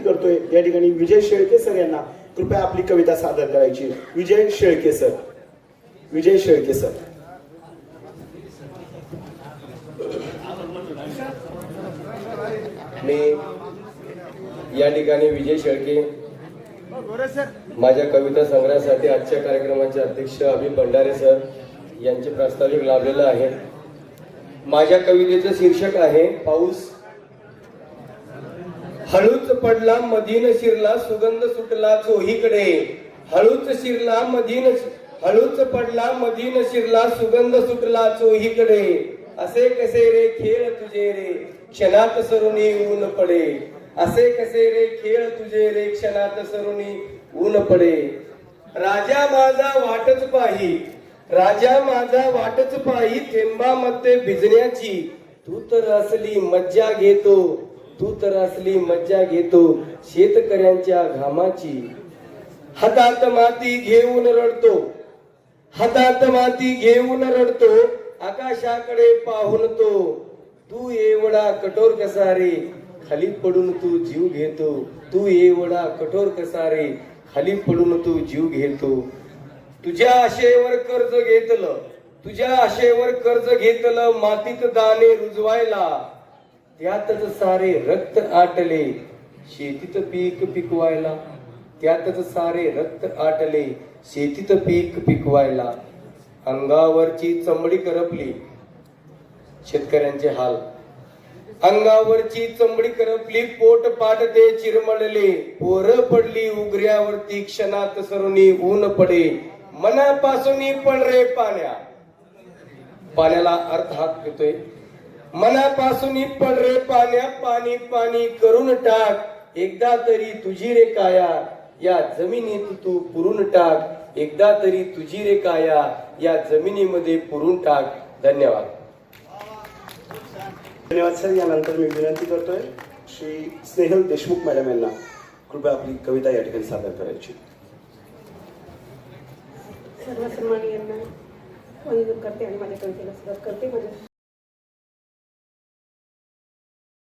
करतोय. या ठिकाणी विजय शेळके सर यांना कृपया आपली कविता सादर करायची. विजय शेळके सर विजय शेळके सर मी या ठिकाणी विजय शेळके माझ्या कविता संग्रहासाठी आजच्या कार्यक्रमाचे अध्यक्ष अभि भंडारे सर यांचे प्रास्ताविक लाभलेलं आहे. माझ्या कवितेचं शीर्षक आहे पाऊस हळूच पडला मधीन शिरला सुगंध सुटला चोहीकडे. हळूच शिरला मधीन हळूच पडला मधीन शिरला सुगंध सुटला चोहीकडे. असे कसे रे खेळ तुझे रे क्षणात सरुणी ऊन पडे. असे कसे रे खेळ तुझे रे क्षणात सरुणी ऊन पडे. राजा माझा वाटच पाही राजा माझा वाटच पाही थेंबामध्ये भिजण्याची. तू तर असली मज्जा घेतो तू तर असली मज्जा घेतो शेतकऱ्यांच्या घामाची. हातात माती घेऊन रडतो. हातात माती घेऊन रडतो. आकाशाकडे पाहून तो. तू एवढा कठोर कसा रे खाली पडून तू जीव घेतो. तू एवढा कठोर कसा रे खाली पडून तू जीव घेतो. तुझ्या आशेवर कर्ज घेतलं. तुझ्या आशेवर कर्ज घेतलं मातीत दाणे रुजवायला. त्यातच सारे रक्त आटले. शेतीत पीक पिकवायला. त्यातच सारे रक्त आटले. शेतीत पीक पिकवायला. अंगावरची चमडी करपली. शेतकऱ्यांचे हाल. अंगावरची चमडी करपली. पोट पाटते चिरमडले. पोर पडली उगऱ्यावरती क्षणात सरुणी ऊन पडे. मनापासून पण रे पाण्या. पाण्याला अर्थ हात येतोय मनापासून पण रे पाण्या पाणी पाणी करून टाक. एकदा तरी तुझी रे काया या जमिनीत तू पुरून टाक. एकदा तरी तुझी रे काया या जमिनीमध्ये पुरून टाक. धन्यवाद. धन्यवाद सर यानंतर मी विनंती करतोय श्री स्नेहल देशमुख मॅडम यांना कृपया आपली कविता या ठिकाणी सादर करायची. सर्व सन्माननीयांना वंदन करते आणि माझ्या कवितेला सुरुवात करते. माझ्या